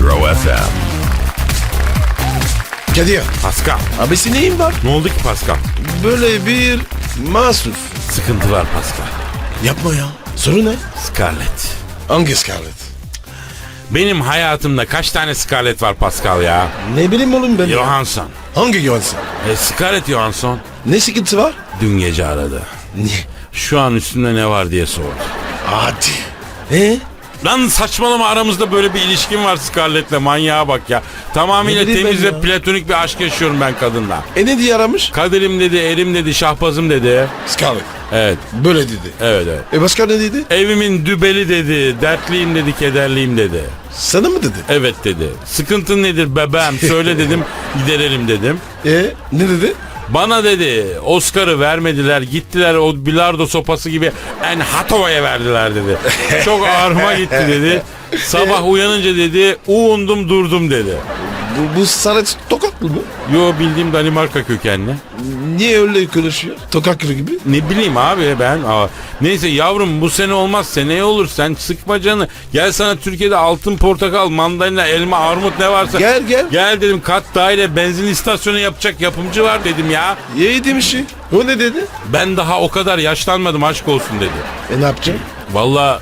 Metro FM. Kadir. Pascal. Abisi neyim var? Ne oldu ki Pascal? Böyle bir mahsus. Sıkıntı var Pascal. Yapma ya. Soru ne? Scarlett. Hangi Scarlett? Benim hayatımda kaç tane Scarlett var Pascal ya? Ne bileyim oğlum ben. ya. Johansson. Hangi Johansson? E, Scarlett Johansson Ne sıkıntı var? dün gece aradı. Niye? Şu an üstünde ne var diye sordu. Hadi. E? Lan saçmalama aramızda böyle bir ilişkin var Scarlett'le manyağa bak ya. Tamamıyla Ne temiz ben ve ya. platonik bir aşk yaşıyorum ben kadınla. E ne diye aramış? Kaderim dedi, erim dedi, şahbazım dedi. Scarlett. Evet, Böyle dedi. evet, evet. E başka ne dedi? Evimin dübeli dedi, dertliyim dedi, kederliyim dedi. Sana mı dedi? Evet dedi. Sıkıntın nedir bebeğim söyle dedim, giderelim dedim. E ne dedi? Bana dedi Oscar'ı vermediler gittiler o bilardo sopası gibi en Hathaway'e verdiler dedi. Çok ağrıma gitti dedi. Sabah uyanınca dedi uğundum durdum dedi. Bu, bu sarı tokatlı mı? Yo bildiğim Danimarka kökenli. Niye öyle konuşuyor? Tokaklı gibi. Ne bileyim abi ben. Aa, neyse yavrum bu sene olmaz seneye olur sen sıkma canı. Gel sana Türkiye'de altın portakal, mandalina, elma, armut ne varsa. Gel, gel. Gel dedim kat daire benzin istasyonu yapacak yapımcı var dedim ya. İyi demiş. O ne dedi? Ben daha o kadar yaşlanmadım aşk olsun dedi. E ne yapacak? Valla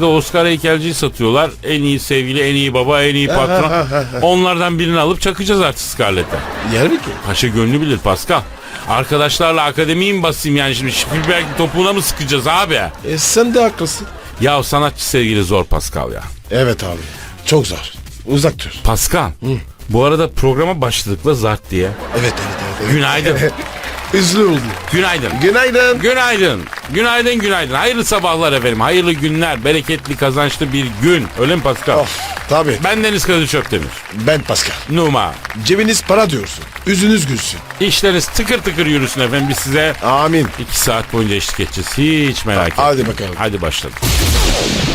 de Oscar heykelciyi satıyorlar. En iyi sevgili, en iyi baba, en iyi patron. Onlardan birini alıp çakacağız artık Scarlett'e. Yer mi ki? Paşa gönlü bilir Pascal. Arkadaşlarla akademiyi mi basayım yani şimdi Spielberg topuğuna mı sıkacağız abi? E sen de haklısın. Ya sanatçı sevgili zor Pascal ya. Evet abi. Çok zor. Uzak dur. Pascal. Bu arada programa başladıkla zart diye. Evet evet evet. evet. Günaydın. Üzülü oldu. Günaydın. Günaydın. Günaydın. Günaydın günaydın. Hayırlı sabahlar efendim. Hayırlı günler. Bereketli kazançlı bir gün. Öyle mi Pascal? Of tabii. Ben Deniz Kadir Çöptemir. Ben Pascal. Numa. Cebiniz para diyorsun. Yüzünüz gülsün. İşleriniz tıkır tıkır yürüsün efendim. Biz size Amin. iki saat boyunca eşlik edeceğiz. Hiç merak etmeyin. Hadi bakalım. Hadi başladık.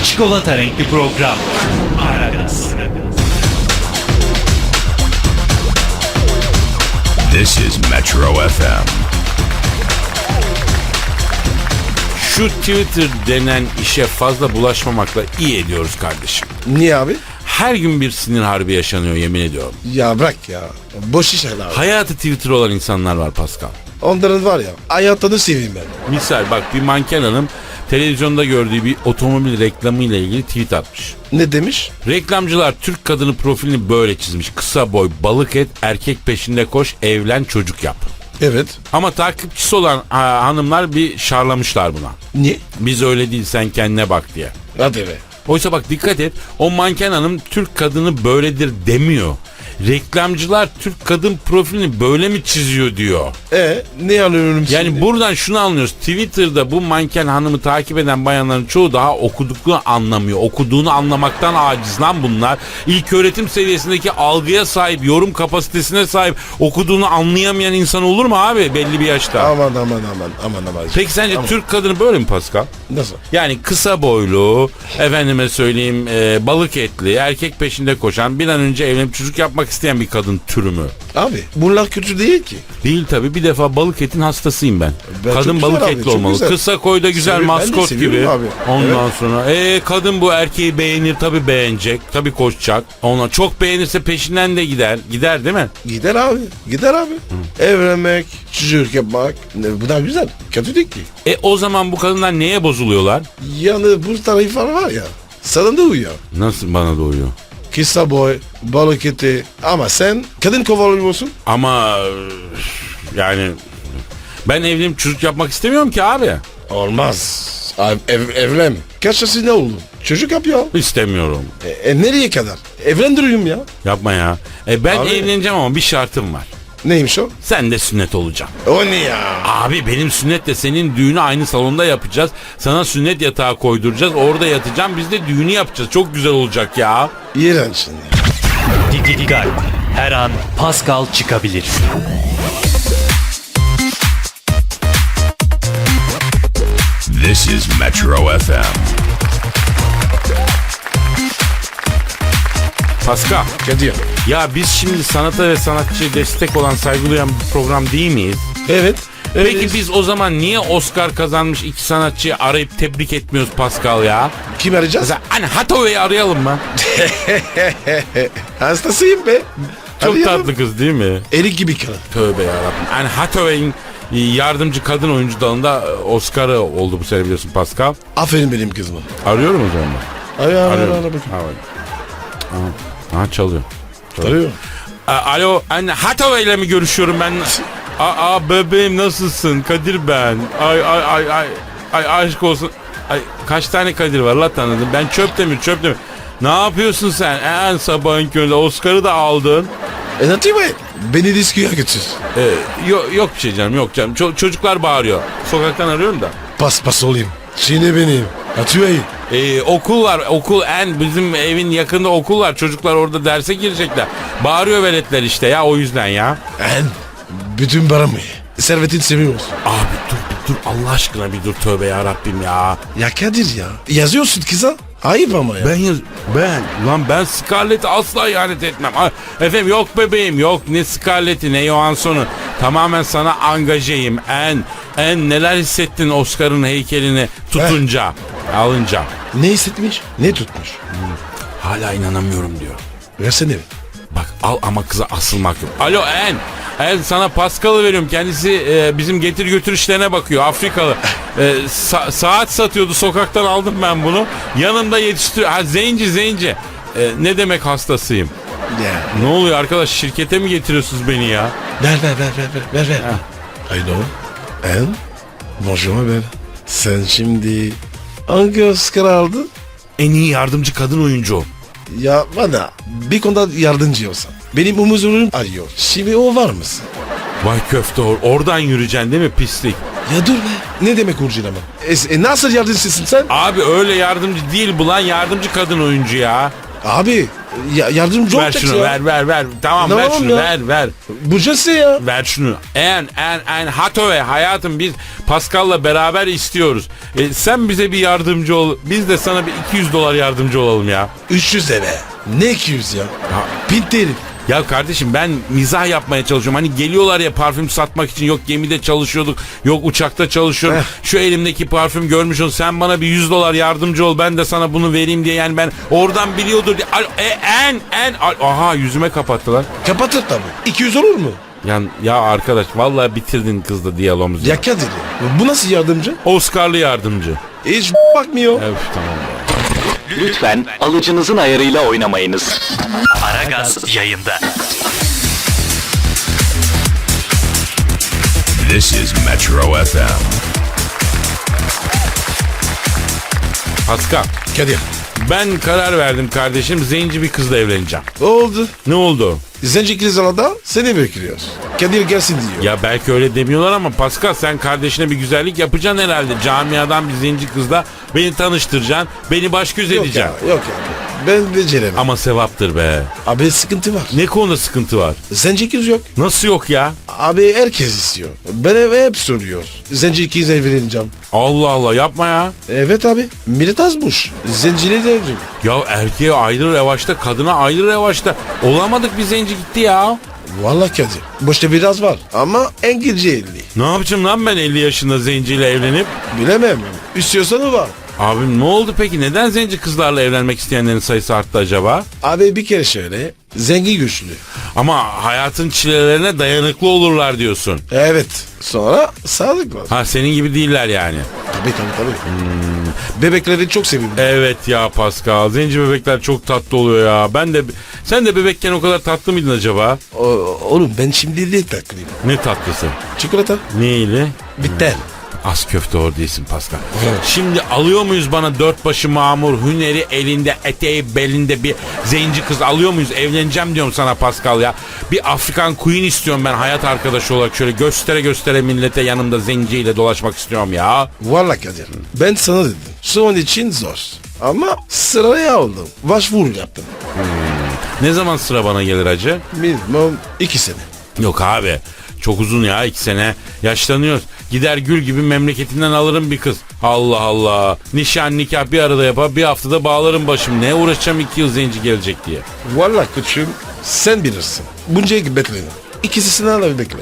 Çikolata renkli program. Aragaz. This is Metro FM. Şu Twitter denen işe fazla bulaşmamakla iyi ediyoruz kardeşim. Niye abi? Her gün bir sinir harbi yaşanıyor yemin ediyorum. Ya bırak ya. Boş işler abi. Hayatı Twitter olan insanlar var Pascal. Onların var ya hayatını seveyim ben. Misal bak bir manken hanım televizyonda gördüğü bir otomobil reklamıyla ilgili tweet atmış. Ne demiş? Reklamcılar Türk kadını profilini böyle çizmiş. Kısa boy, balık et, erkek peşinde koş, evlen, çocuk yap. Evet. Ama takipçisi olan ha, hanımlar bir şarlamışlar buna. Niye? Biz öyle değil sen kendine bak diye. Hadi be. Oysa bak dikkat et o manken hanım Türk kadını böyledir demiyor. Reklamcılar Türk kadın profilini böyle mi çiziyor diyor. E ne anlıyorum Yani şimdi? buradan şunu anlıyoruz. Twitter'da bu manken hanımı takip eden bayanların çoğu daha okuduklarını anlamıyor. Okuduğunu anlamaktan aciz lan bunlar. İlk öğretim seviyesindeki algıya sahip, yorum kapasitesine sahip, okuduğunu anlayamayan insan olur mu abi belli bir yaşta? Aman aman aman aman aman. Peki sence Türk kadını böyle mi Pascal? Nasıl? Yani kısa boylu, efendime söyleyeyim e, balık etli, erkek peşinde koşan, bir an önce evlenip çocuk yapmak isteyen bir kadın türü mü? Abi bunlar kötü değil ki. Değil tabii bir defa balık etin hastasıyım ben. Ben kadın balık abi, etli olmalı. güzel. Kısa koyda güzel Seviyorum, maskot gibi. abi. Ondan sonra e kadın bu erkeği beğenir tabii beğenecek. Tabii koşacak. Ona çok beğenirse peşinden de gider. Gider değil mi? Gider abi. Gider abi. Evlenmek, çocuk yapmak. Bu da güzel. Kötü değil ki. E o zaman bu kadınlar neye bozuluyorlar? Yani bu taraflar var ya. Sana da uyuyor. Nasıl bana doğuyor? Kısa boy, balık eti. Ama sen kadın musun? Ama yani ben evlenip çocuk yapmak istemiyorum ki abi. Olmaz. Abi, ev, evlen. Kaç yaşında oldun? Çocuk yapıyor. İstemiyorum. E, e, nereye kadar? Evlendiriyorum ya. Yapma ya. E ben Abi. evleneceğim ama bir şartım var. Neymiş o? Sen de sünnet olacaksın. O ne ya? Abi benim sünnetle senin düğünü aynı salonda yapacağız. Sana sünnet yatağı koyduracağız. Orada yatacağım. Biz de düğünü yapacağız. Çok güzel olacak ya. İğrenç şimdi. Dikkat. Her an Pascal çıkabilir. This is Metro FM. Pascal. Kadir. Ya biz şimdi sanata ve sanatçıya destek olan saygı duyan bir program değil miyiz? Evet. Peki biz o zaman niye Oscar kazanmış iki sanatçıyı arayıp tebrik etmiyoruz Pascal ya? Kim arayacağız? Mesela hani Hathaway'i arayalım mı? Hastasıyım be. Çok Arayalım. tatlı kız değil mi? Erik gibi kadın. Tövbe yarabbim. Yani Hathaway'in e, yardımcı kadın oyuncu dalında e, Oscar'ı oldu bu sene biliyorsun Pascal. Aferin benim kızıma. Arıyorum o zaman ben. Ay ay ay Arıyorum. ay bakayım. Ha, bak. Aha, aha çalıyor. Arıyor. A- Alo, anne Hathaway ile mi görüşüyorum ben? Aa bebeğim nasılsın? Kadir ben. Ay ay ay ay. Ay aşk olsun. Ay kaç tane Kadir var la tanıdım. Ben Çöptemir Çöptemir. Ne yapıyorsun sen? En sabahın köründe Oscar'ı da aldın. E Nati Bey beni diskoya götür. Ee, yok, yok bir şey canım yok canım. Ço- çocuklar bağırıyor. Sokaktan arıyorum da. Pas pas olayım. Çiğne benim. Nati Bey. Ee, okul var okul en bizim evin yakında okul var. Çocuklar orada derse girecekler. Bağırıyor veletler işte ya o yüzden ya. En. Bütün paramı. Servetin seviyoruz. Abi dur bir dur Allah aşkına bir dur tövbe ya Rabbim ya. Ya Kadir ya. Yazıyorsun kıza. Ayıp ama ya. Ben yaz ben lan ben Scarlett'e asla ihanet etmem. Ay, Efendim yok bebeğim yok ne Scarlett'i ne Johansson'u. Tamamen sana angajeyim. En en neler hissettin Oscar'ın heykelini tutunca, alınca. Ne hissetmiş? Ne tutmuş? Hala inanamıyorum diyor. Versene. Bak al ama kıza asılmak yok. Alo En. En sana Pascal'ı veriyorum. Kendisi e, bizim getir götür işlerine bakıyor. Afrikalı. E, sa- saat satıyordu. Sokaktan aldım ben bunu. Yanımda yetiştiriyor. Ha zenci zenci. E, ne demek hastasıyım? Ya. Ne oluyor arkadaş şirkete mi getiriyorsunuz beni ya? Ver ver ver ver ver ver ver. Hello. En. Bonjour ma belle. Sen şimdi hangi Oscar aldın? En iyi yardımcı kadın oyuncu. Ya bana bir konuda yardımcı olsan. Benim umuzurum arıyor. Şimdi o var mısın? Vay köfte or- oradan yürüyeceksin değil mi pislik? Ya dur be. Ne demek orijinal E, e, nasıl yardımcısın sen? Abi öyle yardımcı değil bu lan yardımcı kadın oyuncu ya. Abi ya, yardımcı Ver olacaksın şunu ya. ver ver ver. Tamam ver Tamam şunu ya. ver ver. Bu cesi ya. Ver şunu. En en en Hathaway hayatım biz Pascal'la beraber istiyoruz. E, sen bize bir yardımcı ol. Biz de sana bir 200 dolar yardımcı olalım ya. 300 de be. Ne 200 ya? Pinti herif. Ya kardeşim ben mizah yapmaya çalışıyorum. Hani geliyorlar ya parfüm satmak için yok gemide çalışıyorduk. Yok uçakta çalışıyorum. Heh. Şu elimdeki parfüm görmüş ol. Sen bana bir 100 dolar yardımcı ol. Ben de sana bunu vereyim diye. Yani ben oradan biliyordur diye. Alo, e, en en Al- aha yüzüme kapattılar. Kapatır tabii. 200 olur mu? Ya, ya arkadaş vallahi bitirdin kızla diyalogumuzu. Ya Kadir. Bu nasıl yardımcı? Oscar'lı yardımcı. Hiç bakmıyor. Evet tamam. Lütfen alıcınızın ayarıyla oynamayınız. Aragaz yayında. This is Metro FM. Pascal Kadir. ben karar verdim kardeşim zenci bir kızla evleneceğim. Oldu. Ne oldu? Zenci Krizala'da seni bekliyor. Kadir gelsin diyor. Ya belki öyle demiyorlar ama Pascal sen kardeşine bir güzellik yapacaksın herhalde. Camiadan bir zenci kızla beni tanıştıracaksın. Beni baş göz yok edeceksin. ya. Yok ya. Ben beceremem. Ama sevaptır be. Abi sıkıntı var. Ne konuda sıkıntı var? Zenci kız yok. Nasıl yok ya? Abi herkes istiyor. Ben eve hep soruyor. Zenci kız evleneceğim. Allah Allah yapma ya. Evet abi. Millet azmış. Zenciyle de. Ya erkeğe ayrı revaçta kadına ayrı revaçta. Olamadık bir zenci gitti ya. Vallahi Kadir. Boşta biraz var. Ama en gece 50. Ne yapacağım lan ben 50 yaşında zenciyle evlenip? Bilemem. İstiyorsan o var. Abim ne oldu peki? Neden zenci kızlarla evlenmek isteyenlerin sayısı arttı acaba? Abi bir kere şöyle. Zengin güçlü. Ama hayatın çilelerine dayanıklı olurlar diyorsun. Evet. Sonra sağlık var. Ha senin gibi değiller yani. Tabii tabii tabii. Bebekleri çok seviyorum. Evet ya Pascal. Zenci bebekler çok tatlı oluyor ya. Ben de sen de bebekken o kadar tatlı mıydın acaba? O, oğlum ben şimdi de taklıyım. Ne tatlısı? Çikolata. Neyle? Bitten. Az köfte or değilsin Pascal. Evet. Şimdi alıyor muyuz bana dört başı mamur, hüneri elinde, eteği belinde bir zenci kız alıyor muyuz? Evleneceğim diyorum sana Pascal ya. Bir Afrikan queen istiyorum ben hayat arkadaşı olarak. Şöyle göstere göstere millete yanımda zenciyle dolaşmak istiyorum ya. Vallahi Kadir. Ben sana dedim. Son için zor. Ama sıraya aldım. Başvuru yaptım. Ne zaman sıra bana gelir acı? Minimum iki sene. Yok abi. Çok uzun ya iki sene. Yaşlanıyoruz. Gider gül gibi memleketinden alırım bir kız. Allah Allah. Nişan nikah bir arada yapar bir haftada bağlarım başım. Ne uğraşacağım iki yıl zenci gelecek diye. Vallahi küçüğüm sen bilirsin. Bunca bekledim. İkisini hala bekle.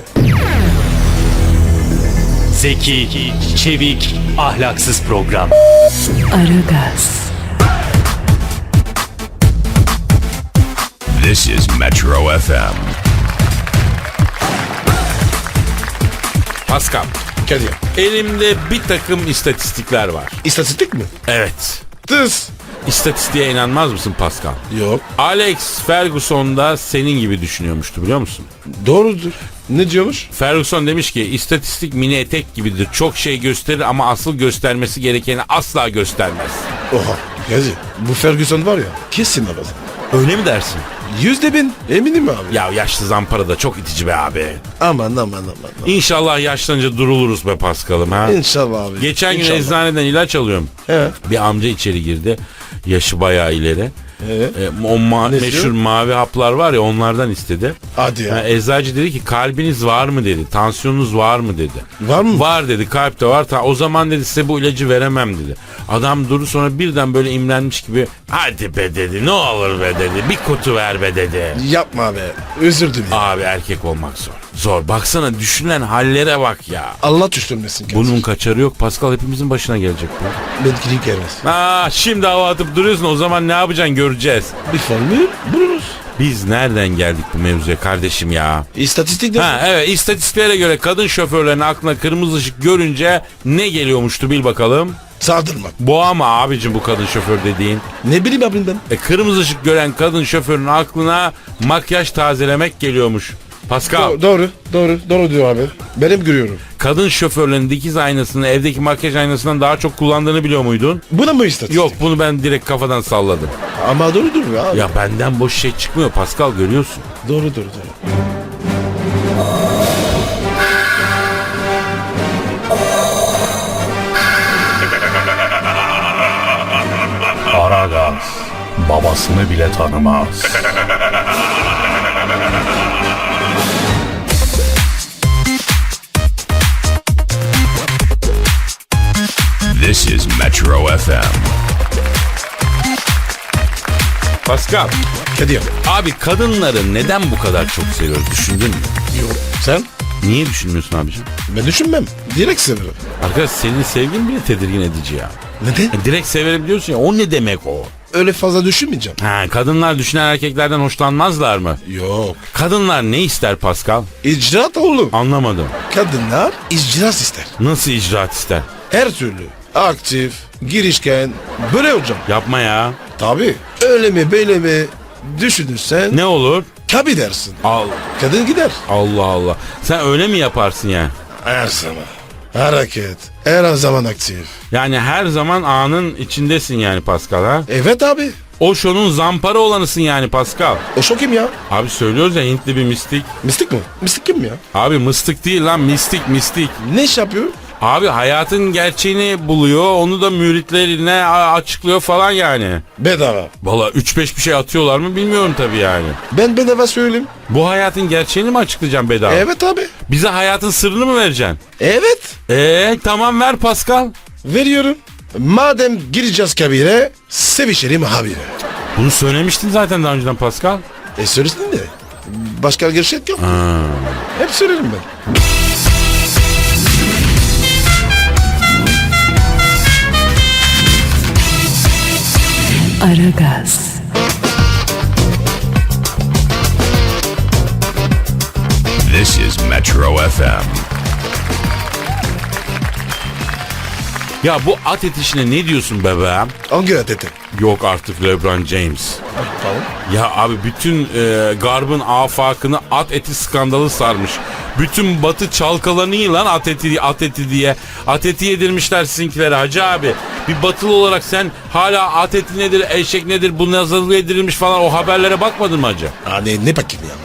Zeki, çevik, ahlaksız program. Aragaz, This is Metro FM. Pascal, Kadir. elimde bir takım istatistikler var. İstatistik mi? Evet. Tıs. İstatistiğe inanmaz mısın Pascal? Yok. Alex Ferguson da senin gibi düşünüyormuştu biliyor musun? Doğrudur. Ne diyormuş? Ferguson demiş ki istatistik mini etek gibidir. Çok şey gösterir ama asıl göstermesi gerekeni asla göstermez. Oha. Kadir. Bu Ferguson var ya. Kesin abaza. Öyle mi dersin? Yüzde bin. Eminim abi. Ya yaşlı zampara da çok itici be abi. Aman aman aman. aman. İnşallah yaşlanınca duruluruz be Paskal'ım ha. İnşallah abi. Geçen gün İnşallah. eczaneden ilaç alıyorum. He. Bir amca içeri girdi. Yaşı bayağı ileri. Evet. E, o ma- Ne meşhur diyor? mavi haplar var ya onlardan istedi. Hadi ya. Ha, eczacı dedi ki kalbiniz var mı dedi. Tansiyonunuz var mı dedi. Var mı? Var dedi kalp de var. Ta- o zaman dedi size bu ilacı veremem dedi. Adam durdu sonra birden böyle imlenmiş gibi hadi be dedi ne olur be dedi. Bir kutu ver be dedi. Yapma be. Özür dilerim. Abi erkek olmak zor. Zor. Baksana düşünülen hallere bak ya. Allah düşürmesin Kadir. Bunun kaçarı yok. Pascal hepimizin başına gelecek bu. Benimkini gelmez. Aa, şimdi hava atıp duruyorsun o zaman ne yapacaksın göreceğiz. Bir formül buluruz. Biz nereden geldik bu mevzuya kardeşim ya? İstatistik de Ha evet istatistiklere göre kadın şoförlerin aklına kırmızı ışık görünce ne geliyormuştu bil bakalım. sardırmak. Boğa mı abicim bu kadın şoför dediğin? Ne bileyim abim ben. E, kırmızı ışık gören kadın şoförün aklına makyaj tazelemek geliyormuş. Pascal, Do- doğru, doğru, doğru diyor abi. Benim görüyorum. kadın şoförlerin dikiz aynasını evdeki makyaj aynasından daha çok kullandığını biliyor muydun? Bu da mı istatistik? Yok bunu ben direkt kafadan salladım. Ama doğrudur ya abi. Ya benden boş şey çıkmıyor Pascal görüyorsun. Doğru, doğru, doğru. Aragaz. Babasını bile tanımaz. Metro FM. Pascal, Kadir. abi kadınları neden bu kadar çok seviyoruz düşündün mü? Yok. Sen? Niye düşünmüyorsun abicim? Ben düşünmem. Direkt severim. Arkadaş senin sevgin bile tedirgin edici ya. Neden? E, direkt severim diyorsun ya o ne demek o? Öyle fazla düşünmeyeceğim. Ha, kadınlar düşünen erkeklerden hoşlanmazlar mı? Yok. Kadınlar ne ister Pascal? İcraat oğlum. Anlamadım. Kadınlar icraat ister. Nasıl icraat ister? Her türlü. Aktif, girişken. Böyle hocam. Yapma ya. Tabii. Öyle mi böyle mi düşünürsen Ne olur? kabi dersin. Al, Kadın gider. Allah Allah. Sen öyle mi yaparsın yani? Her zaman. Hareket. Her zaman aktif. Yani her zaman anın içindesin yani Pascal ha? Evet abi. O şonun zampara olanısın yani Pascal. O şok kim ya? Abi söylüyoruz ya Hintli bir mistik. Mistik mi? Mistik kim ya? Abi mıstık değil lan mistik mistik. Ne iş yapıyor? Abi hayatın gerçeğini buluyor onu da müritlerine açıklıyor falan yani. Bedava. Valla 3-5 bir şey atıyorlar mı bilmiyorum tabii yani. Ben bedava söyleyeyim. Bu hayatın gerçeğini mi açıklayacaksın bedava? Evet abi. Bize hayatın sırrını mı vereceksin? Evet. Eee tamam ver Pascal. Veriyorum. Madem gireceğiz kabire sevişelim habire. Bunu söylemiştin zaten daha önceden Pascal. E söylesin de. Başka gerçek yok. Hep söylerim ben. Aragaz, This is Metro FM. Ya bu at etişine ne diyorsun bebeğim? Hangi adeti? Yok artık LeBron James. Tamam. Ya abi bütün e, garbın afakını at eti skandalı sarmış. Bütün batı çalkalanıyor lan at eti, at eti diye. At eti yedirmişler sizinkilere hacı abi. Bir batılı olarak sen hala at eti nedir, eşek nedir, bu nasıl yedirilmiş falan o haberlere bakmadın mı hacı? Hani ne bakayım ya.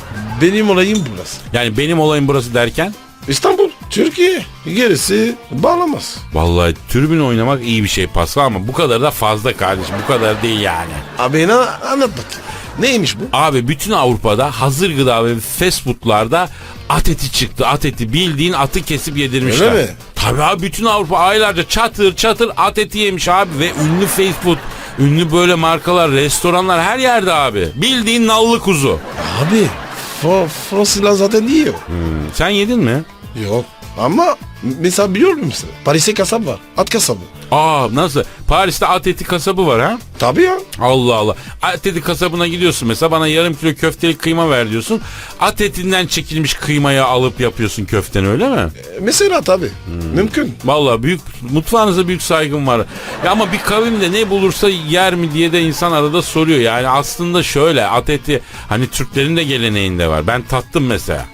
Benim olayım burası. Yani benim olayım burası derken? İstanbul, Türkiye. Gerisi bağlamaz. Vallahi türbün oynamak iyi bir şey Pascal ama bu kadar da fazla kardeşim. Bu kadar değil yani. Abi ne anlat bakayım. Neymiş bu? Abi bütün Avrupa'da hazır gıda ve fast foodlarda at eti çıktı. At eti bildiğin atı kesip yedirmişler. Öyle mi? Tabii abi bütün Avrupa aylarca çatır çatır at eti yemiş abi ve ünlü fast food, ünlü böyle markalar, restoranlar her yerde abi. Bildiğin nallı kuzu. Abi Fr- Fransızlar zaten yiyor. Sen yedin mi? Yok. Ama Mesela biliyor musun? Paris'te kasap var. At kasabı. Aa nasıl? Paris'te at eti kasabı var ha? Tabii ya. Allah Allah. At eti kasabına gidiyorsun mesela bana yarım kilo köftelik kıyma ver diyorsun. At etinden çekilmiş kıymayı alıp yapıyorsun köfteni öyle mi? E, Mesela tabii. Mümkün. Vallahi büyük mutfağınıza büyük saygım var. Ya ama bir kavimde ne bulursa yer mi diye de insan arada soruyor. Yani aslında şöyle at eti hani Türklerin de geleneğinde var. Ben tattım mesela.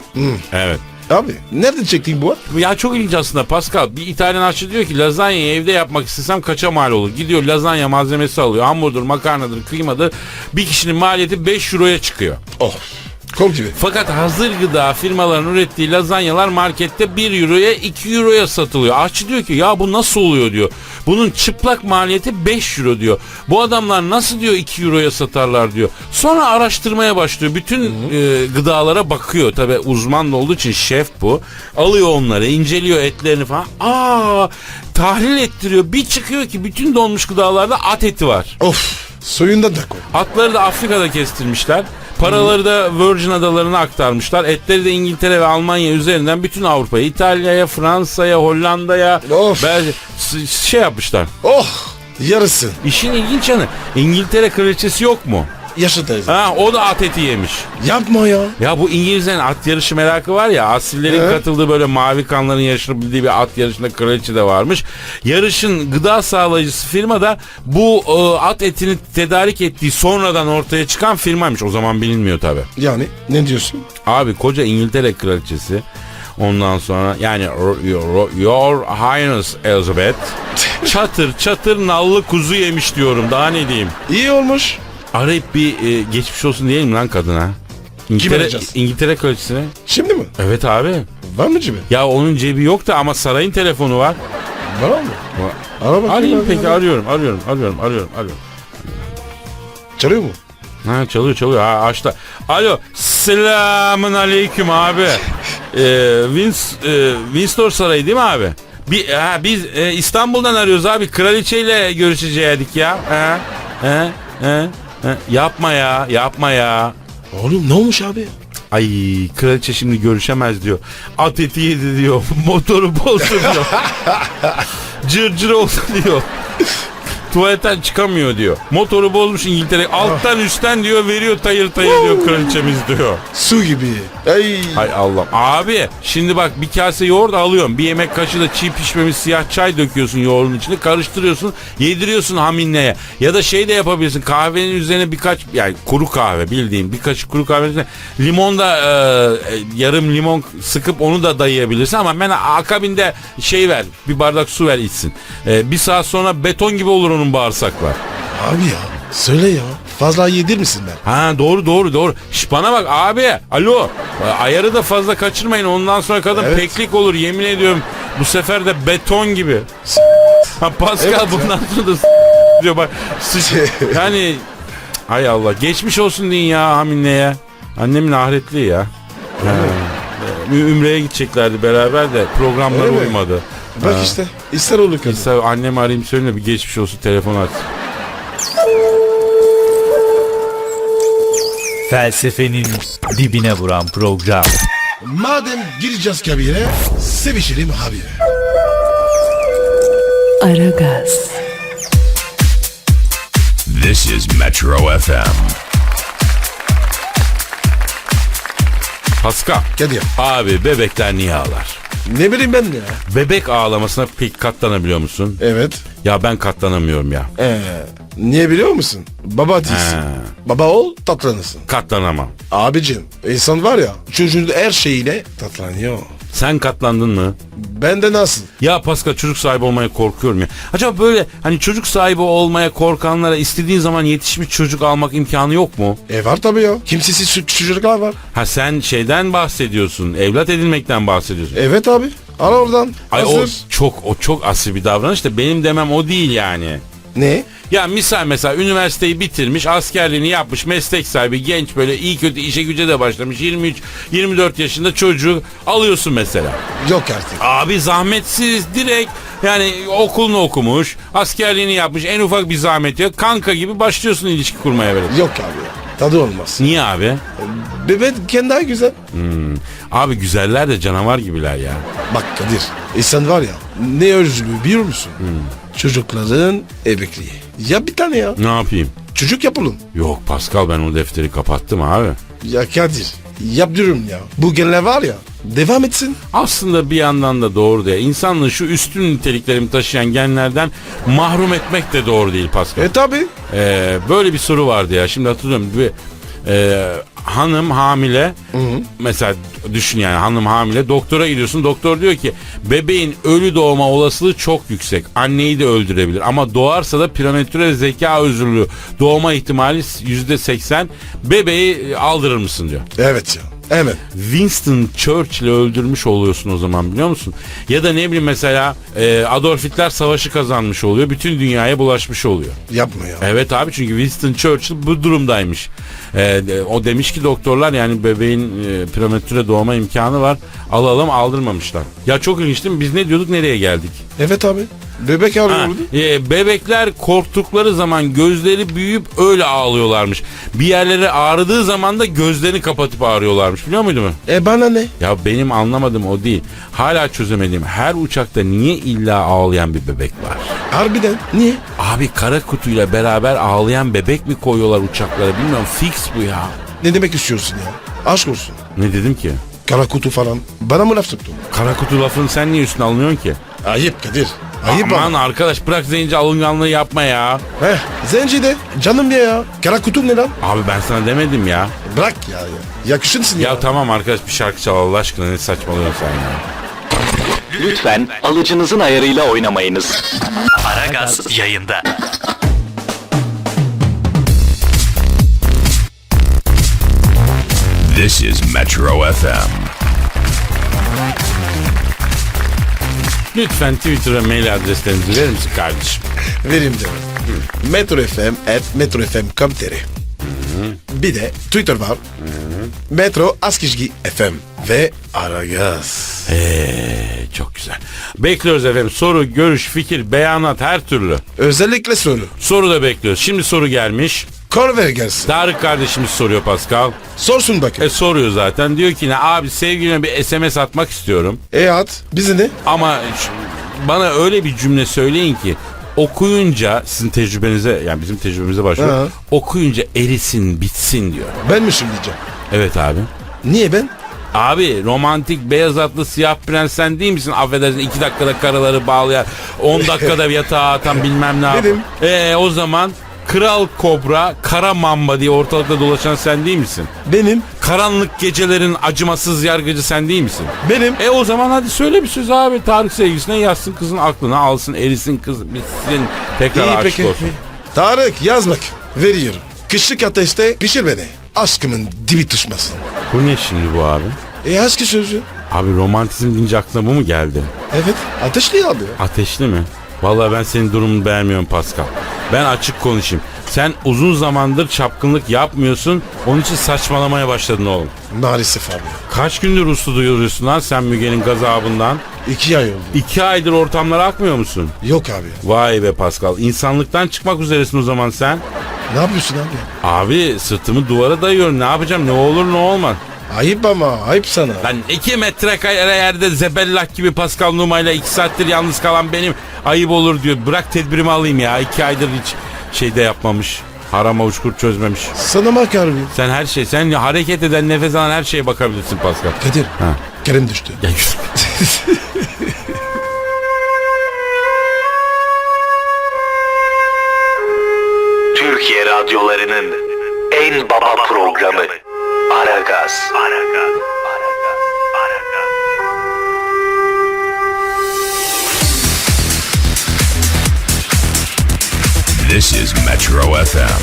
Evet. Abi nerede çektin bu? Ya çok ilginç aslında Pascal. Bir İtalyan aşçı diyor ki lazanyayı evde yapmak istesem kaça mal olur? Gidiyor lazanya malzemesi alıyor. Hamurdur, makarnadır, kıymadır. Bir kişinin maliyeti 5 euroya çıkıyor. Oh. Kol gibi. Fakat hazır gıda firmaların ürettiği lazanyalar markette 1 euroya 2 euroya satılıyor. Aşçı diyor ki ya bu nasıl oluyor diyor. Bunun çıplak maliyeti 5 euro diyor. Bu adamlar nasıl diyor 2 euroya satarlar diyor. Sonra araştırmaya başlıyor. Bütün e, gıdalara bakıyor. Tabi uzman olduğu için şef bu. Alıyor onları inceliyor etlerini falan. Aa tahlil ettiriyor. Bir çıkıyor ki bütün donmuş gıdalarda at eti var. Of. Soyundan da koy. Atları da Afrika'da kestirmişler. Paraları da Virgin Adalarına aktarmışlar. Etleri de İngiltere ve Almanya üzerinden bütün Avrupa'ya, İtalya'ya, Fransa'ya, Hollanda'ya Of. Bel- s- şey yapmışlar. Oh. Yarısı. İşin ilginç yanı İngiltere kraliçesi yok mu? Teyze. Ha o da at eti yemiş. Yapma ya. Ya bu İngilizlerin at yarışı merakı var ya asillerin Evet. katıldığı böyle mavi kanların yarışını bildiği bir at yarışında kraliçe de varmış. Yarışın gıda sağlayıcısı firma da bu e, at etini tedarik ettiği sonradan ortaya çıkan firmaymış. O zaman bilinmiyor tabi. Yani ne diyorsun? Abi koca İngiltere kraliçesi ondan sonra yani your, your Highness Elizabeth çatır çatır nallı kuzu yemiş diyorum daha ne diyeyim. İyi olmuş. Arayıp bir e, geçmiş olsun diyelim lan kadına. İngiltere, arayacağız? İngiltere kraliçesine. Şimdi mi? Evet abi. Var mı cebi? Ya onun cebi yok da ama sarayın telefonu var. Var mı? Ara bakayım. Arayayım abi, peki ara. arıyorum arıyorum arıyorum arıyorum arıyorum. Çalıyor mu? Ha çalıyor çalıyor ha açta. Alo selamun aleyküm abi. ee, Wins, e, Windsor Sarayı değil mi abi? Bir, ha, biz e, İstanbul'dan arıyoruz abi. Kraliçeyle görüşecektik ya. Ha, ha, ha, ha. Yapma ya yapma ya. Oğlum ne olmuş abi? Ay kraliçe şimdi görüşemez diyor. At eti yedi diyor. Motoru bozdu diyor. cır cır oldu diyor. Tuvaletten çıkamıyor diyor. Motoru bozmuş İngiltere. Alttan üstten diyor veriyor tayır tayır diyor kraliçemiz diyor. Su gibi. Ay. Hay Allah'ım. Abi şimdi bak bir kase yoğurt alıyorum. Bir yemek kaşığı da çiğ pişmemiş siyah çay döküyorsun yoğurdun içine. Karıştırıyorsun. Yediriyorsun haminneye. Ya da şey de yapabilirsin. Kahvenin üzerine birkaç yani kuru kahve bildiğin bir kaşık kuru kahvenin üzerine limon da e, e, yarım limon sıkıp onu da dayayabilirsin ama ben akabinde şey ver bir bardak su ver içsin. E, bir saat sonra beton gibi olur onun bağırsaklar. Abi ya. Söyle ya. Fazla yedir misin ben? Ha doğru doğru doğru. Şş, bana bak abi. Alo. Ayarı da fazla kaçırmayın. Ondan sonra kadın Evet. peklik olur yemin ediyorum. Bu sefer de beton gibi. Ha Pascal Evet ya. bundan sonra da s- diyor bak. Sıç- yani hay Allah. Geçmiş olsun deyin ya Hamine'ye. Annemin ahretli ya. Ha. Ü- Ümre'ye gideceklerdi beraber de programlar Öyle mi? uymadı. Bak işte. İster olur kadın. İsa annemi arayayım de bir geçmiş olsun telefon aç. Felsefenin dibine vuran program. Madem gireceğiz kabire, sevişelim abi. Aragaz, This is Metro FM. Pascal. Kadir. Abi bebekler niye ağlar? Ne bileyim ben ya. Bebek ağlamasına pek katlanabiliyor musun? Evet. Ya ben katlanamıyorum ya. Ee, niye biliyor musun? Baba değilsin. He. Baba ol tatlanırsın. Katlanamam. Abicim insan var ya çocuğun her şeyiyle tatlanıyor. Sen katlandın mı? Ben de nasıl? Ya Pascal çocuk sahibi olmaya korkuyorum ya. Acaba böyle hani çocuk sahibi olmaya korkanlara istediğin zaman yetişmiş çocuk almak imkanı yok mu? E var tabii ya. Kimsesiz ço- çocuklar var. Ha sen şeyden bahsediyorsun. Evlat edinmekten bahsediyorsun. Evet abi. Al oradan. Ay o Hazır. çok o çok asil bir davranış da benim demem o değil yani. Ne? Ya misal mesela üniversiteyi bitirmiş, askerliğini yapmış, meslek sahibi, genç böyle iyi kötü işe güce de başlamış. 23 24 yaşında çocuğu alıyorsun mesela. Yok artık. Abi zahmetsiz direkt yani okulunu okumuş, askerliğini yapmış, en ufak bir zahmet yok. Kanka gibi başlıyorsun ilişki kurmaya böyle. Yok abi ya. Tadı olmaz. Niye abi? Bebek kendi daha güzel. Abi güzeller de canavar gibiler ya. Bak Kadir. E sen var ya ne özlü biliyor musun? Çocukların ebekliği. Ya bir tane ya. Ne yapayım? Çocuk yapalım. Yok Pascal ben o defteri kapattım abi. Ya Kadir yap diyorum ya. Bu genler var ya devam etsin. Aslında bir yandan da doğru değil. İnsanlığı şu üstün niteliklerimi taşıyan genlerden mahrum etmek de doğru değil Pascal. E tabi. Ee, böyle bir soru vardı ya. Şimdi hatırlıyorum. Bir, e, hanım hamile. Mesela düşün yani hanım hamile. Doktora gidiyorsun. Doktor diyor ki bebeğin ölü doğma olasılığı çok yüksek. Anneyi de öldürebilir. Ama doğarsa da prematüre zeka özürlüğü doğma ihtimali yüzde seksen. Bebeği aldırır mısın diyor. Evet ya. Hemen. Winston Churchill'i öldürmüş oluyorsun o zaman biliyor musun? Ya da ne bileyim mesela e, Adolf Hitler savaşı kazanmış oluyor. Bütün dünyaya bulaşmış oluyor. Yapma ya. Evet abi çünkü Winston Churchill bu durumdaymış. E, o demiş ki doktorlar yani bebeğin e, prematüre doğma imkanı var. Alalım aldırmamışlar. Ya çok ilginç değil mi? Biz ne diyorduk nereye geldik? Evet abi. Bebek ağlıyordu. e, bebekler korktukları zaman gözleri büyüyüp öyle ağlıyorlarmış. Bir yerleri ağrıdığı zaman da gözlerini kapatıp ağrıyorlarmış biliyor muydun? E bana ne? Ya benim anlamadığım o değil. Hala çözemediğim her uçakta niye illa ağlayan bir bebek var? Harbiden. Niye? Abi kara kutuyla beraber ağlayan bebek mi koyuyorlar uçaklara bilmiyorum. Fix bu ya. Ne demek istiyorsun ya? Aşk olsun. Ne dedim ki? Kara kutu falan. Bana mı laf soktun? Kara kutu lafını sen niye üstüne alınıyorsun ki? Ayıp Kadir. Ayıp Aman ama. arkadaş bırak zenci alınganlığı yapma ya. Heh, zenci de. Canım ya ya. Kara kutu ne lan? Abi ben sana demedim ya. Bırak ya. ya. Yakışırsın ya. Ya tamam arkadaş bir şarkı çal Allah aşkına ne saçmalıyorsun sen ya. Lütfen alıcınızın ayarıyla oynamayınız. Aragaz yayında. This is Metro FM. Lütfen Twitter ve mail adreslerinizi verir misin kardeşim? Vereyim de. Metro FM at metrofm.com.tr Bir de Twitter var. Metro Askizgi FM ve Aragaz. Eee çok güzel. Bekliyoruz efendim. Soru, görüş, fikir, beyanat her türlü. Özellikle soru. Soru da bekliyoruz. Şimdi soru gelmiş. Kor ver gelsin. Tarık kardeşimiz soruyor Pascal. Sorsun bakın. E soruyor zaten. Diyor ki ne abi sevgilime bir SMS atmak istiyorum. E at. Bizi ne? Ama ş- bana öyle bir cümle söyleyin ki okuyunca sizin tecrübenize yani bizim tecrübemize başlıyor. Ha. Okuyunca erisin bitsin diyor. Ben mi şimdi diyeceğim? Evet abi. Niye ben? Abi romantik beyaz atlı siyah prens sen değil misin? Affedersin iki dakikada karıları bağlayan 10 dakikada yatağa atan bilmem ne Benim. yapın. E o zaman Kral Kobra, Kara Mamba diye ortalıkta dolaşan sen değil misin? Benim. Karanlık gecelerin acımasız yargıcı sen değil misin? Benim. E o zaman hadi söyle bir söz abi. Tarık sevgilisine yazsın kızın aklına alsın erisin kız bitsin. Tekrar İyi aşık peki. olsun. Tarık yaz bak. Veriyorum. Kışlık ateşte pişir beni. Aşkımın dibi tutmasın. Bu ne şimdi bu abi? E aşkı sözü. Abi romantizm deyince aklına bu mu geldi? Evet. Ateşli abi. Ateşli mi? Vallahi ben senin durumunu beğenmiyorum Pascal. Ben açık konuşayım. Sen uzun zamandır çapkınlık yapmıyorsun. Onun için saçmalamaya başladın oğlum. Maalesef abi. Kaç gündür uslu duyuruyorsun lan sen Müge'nin gazabından? İki ay oldu. İki aydır ortamlara akmıyor musun? Yok abi. Vay be Pascal. İnsanlıktan çıkmak üzeresin o zaman sen. Ne yapıyorsun abi? Abi sırtımı duvara dayıyorum. Ne yapacağım? Ne olur ne olmaz. Ayıp ama. Ayıp sana. Lan iki metrekare yerde zebellak gibi Pascal Numa ile iki saattir yalnız kalan benim ayıp olur diyor. Bırak tedbirimi alayım ya. İki aydır hiç şeyde yapmamış. Harama uçkur çözmemiş. Sana bak abi. Sen her şey, sen hareket eden, nefes alan her şeye bakabilirsin Pascal. Kadir. Ha. Kerem düştü. Ya FM.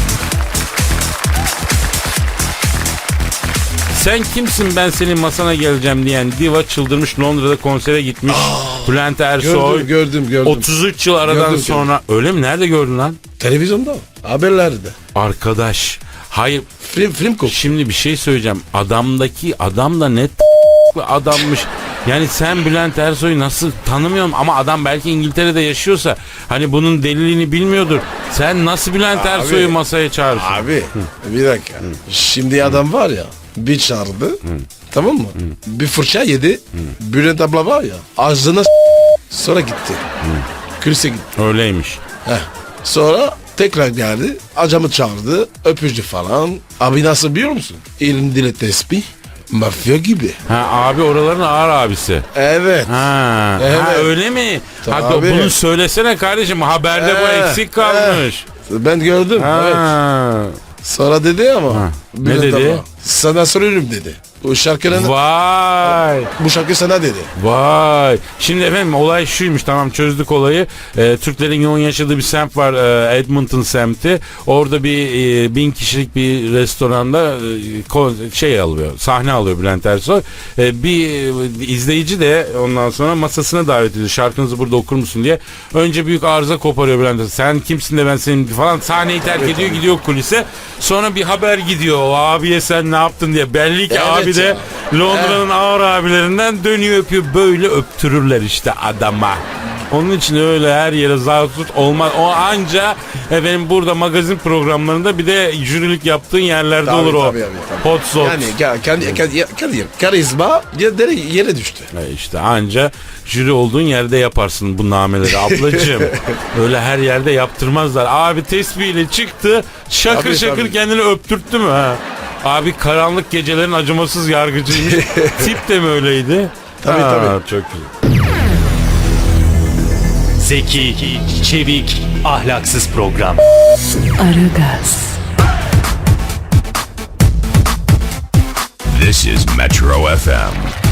Sen kimsin ben senin masana geleceğim diyen diva çıldırmış Londra'da konsere gitmiş. Bülent Ersoy. Gördüm gördüm gördüm. 33 yıl aradan Gördüm, sonra. Öyle mi? Nerede gördün lan? Televizyonda. Haberlerde. Arkadaş. Hayır Film, film kop. Şimdi bir şey söyleyeceğim. Adamdaki adam da net adammış. Yani sen Bülent Ersoy'u nasıl tanımıyorum ama adam belki İngiltere'de yaşıyorsa hani bunun delilini bilmiyordur. Sen nasıl Bülent Ersoy'u masaya çağırırsın? Abi bir dakika. Şimdi adam var ya bir çağırdı. Tamam mı? Bir fırça yedi. Bülent abla var ya ağzına Sonra gitti. Kulise gitti. Öyleymiş. Heh. Sonra tekrar geldi. Acamı çağırdı. Öpücü falan. Abi nasıl biliyor musun? Elimde tesbih. Mafya gibi. Ha abi oraların ağır abisi. Evet. Ha, Evet. ha öyle mi? Ha, Tabii. bunu söylesene kardeşim haberde bu eksik kalmış. Ben gördüm. Evet. Ha. Sonra dedi ama. Ha. Ne Bülent dedi? ama, Sana soruyorum dedi. Bu şarkının Vay. bu şarkı sana dedi. Vay. Şimdi efendim olay şuymuş tamam çözdük olayı. Ee, Türklerin yoğun yaşadığı bir semt var e, Edmonton semti. Orada bir e, bin kişilik bir restoranda e, şey alıyor sahne alıyor Bülent Ersoy. E, bir e, izleyici de ondan sonra masasına davet ediyor. Şarkınızı burada okur musun diye. Önce büyük arıza koparıyor Bülent Ersoy. Sen kimsin de ben senin falan sahneyi terk ediyor gidiyor kulise. Sonra bir haber gidiyor. O abiye sen ne yaptın diye. Belli ki Evet abi de. Londra'nın ağır abilerinden dönüyor öpüyor. Böyle öptürürler işte adama. Onun için öyle her yere zartut olmaz. O anca efendim burada magazin programlarında bir de jürilik yaptığın yerlerde Tabii, olur o. tabii, tabii, tabii. Hot zot. Yani ka- kendi, kendi, kendi, karizma yere, yere düştü. E işte anca jüri olduğun yerde yaparsın bu nameleri ablacığım. öyle her yerde yaptırmazlar. Abi tesbihiyle çıktı şakır Tabii, şakır tabii. kendini öptürttü mü ha? Abi karanlık gecelerin acımasız yargıcıymış. Tip de mi öyleydi? Tabii, Ha, tabii. Çok güzel. Zeki, çevik, ahlaksız program. Aragaz, This is Metro FM.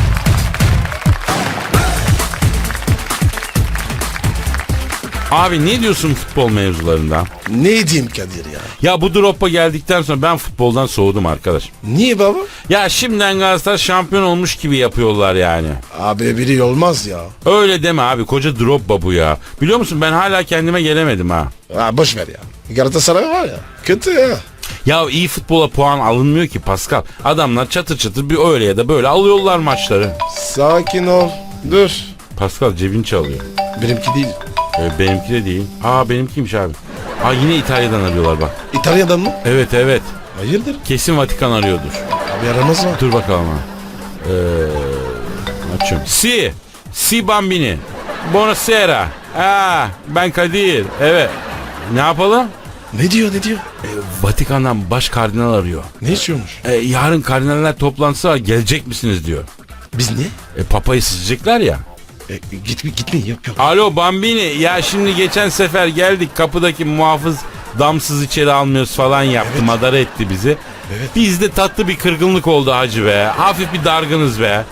Abi ne diyorsun futbol mevzularında? Ne diyeyim Kadir ya? Ya bu Drogba geldikten sonra ben futboldan soğudum arkadaş. Niye baba? Ya şimdiden Galatasaray şampiyon olmuş gibi yapıyorlar yani. Abi biri olmaz ya. Öyle deme abi koca Drogba bu ya. Biliyor musun ben hala kendime gelemedim ha. Ha boş ver ya. Galatasaray var ya. Kötü ya. Ya iyi futbola puan alınmıyor ki Pascal. Adamlar çatır çatır bir öyle ya da böyle alıyorlar maçları. Sakin ol. Dur. Pascal cebin çalıyor. Benimki değil. Ee, benimki de değil. Aa benimkiymiş abi. Aa yine İtalya'dan arıyorlar bak. İtalya'dan mı? Evet evet. Hayırdır? Kesin Vatikan arıyordur. Abi aramaz mı? Dur bakalım ha. Ee, açıyorum. Si. Si Bambini. Buonasera. Ha, ben Kadir. Evet. Ne yapalım? Ne diyor ne diyor? Ee, Vatikan'dan baş kardinal arıyor. Ne istiyormuş? Ee, yarın kardinaller toplantısı var. Gelecek misiniz diyor. Biz ne? E, papayı seçecekler ya. E, gitme gitme yok yok. Alo Bambini ya şimdi geçen sefer geldik kapıdaki muhafız damsız içeri almıyoruz falan yaptı madara etti bizi. Evet. Bizde tatlı bir kırgınlık oldu hacı be. Hafif bir dargınız be.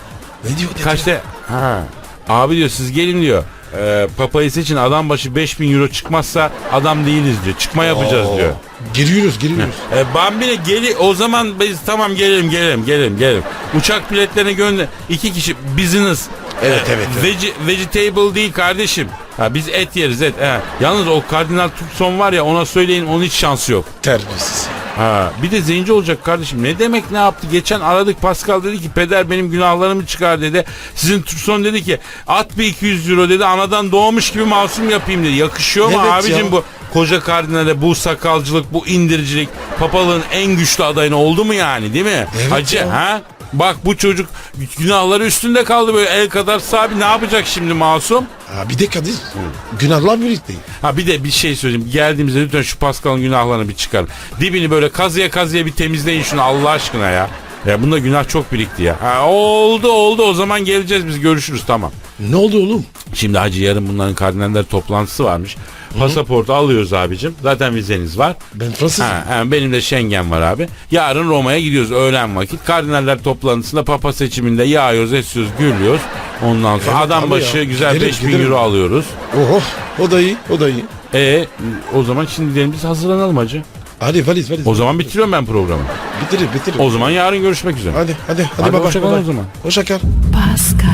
Ne diyor? Kaçta? Ha. Abi diyor siz gelin diyor. Ee, papayı seçin adam başı 5000 euro çıkmazsa adam değiliz diyor. Çıkma yapacağız Oo. diyor. Giriyoruz giriyoruz. E, Bambini geli o zaman biz tamam gelelim gelelim gelelim gelelim. Uçak biletlerini gönder. iki kişi business. Evet, evet, evet. vege- vegetable değil kardeşim. Ha, biz et yeriz et. He. Yalnız o Kardinal Turkson var ya ona söyleyin onun hiç şansı yok. Terbiyesiz. Ha, bir de zenci olacak kardeşim. Ne demek ne yaptı? Geçen aradık Pascal dedi ki peder benim günahlarımı çıkar dedi. Sizin Turkson dedi ki at bir 200 euro dedi. Anadan doğmuş gibi masum yapayım dedi. Yakışıyor mu Evet abicim ya. bu koca kardinale bu sakalcılık bu indiricilik papalığın en güçlü adayını oldu mu yani değil mi? Evet Hacı ya. ha? Bak bu çocuk günahları üstünde kaldı böyle el kadar sahibi ne yapacak şimdi masum? Ha bir de Kadir. Günahlar birlikteyim. Ha bir de bir şey söyleyeyim. Geldiğimizde lütfen şu Pascal'ın günahlarını bir çıkarın. Dibini böyle kazıya kazıya bir temizleyin şunu Allah aşkına ya. Ya bunda günah çok birikti ya. Ha, oldu oldu o zaman geleceğiz biz görüşürüz tamam. Ne oldu oğlum? Şimdi hacı yarın bunların kardinaller toplantısı varmış. Pasaportu alıyoruz abicim. Zaten vizeniz var. Ben Fransız. Ha, ha, benim de Schengen var abi. Yarın Roma'ya gidiyoruz öğlen vakit. Kardinaller toplantısında papa seçiminde yağıyoruz, esiyoruz, gürlüyoruz. Ondan sonra Evet, adam başı ya. güzel Gidelim, 5000 gidelim. euro alıyoruz. Oho o da iyi o da iyi. E o zaman şimdi gidelim biz hazırlanalım hacı. Hadi valiz valiz. O zaman bitiriyorum ben programı. Bitirir bitirir. O zaman yarın görüşmek üzere. Hadi hadi hadi, Hadi baba. hoşça baba. o zaman. Hoşça kal. Pascal,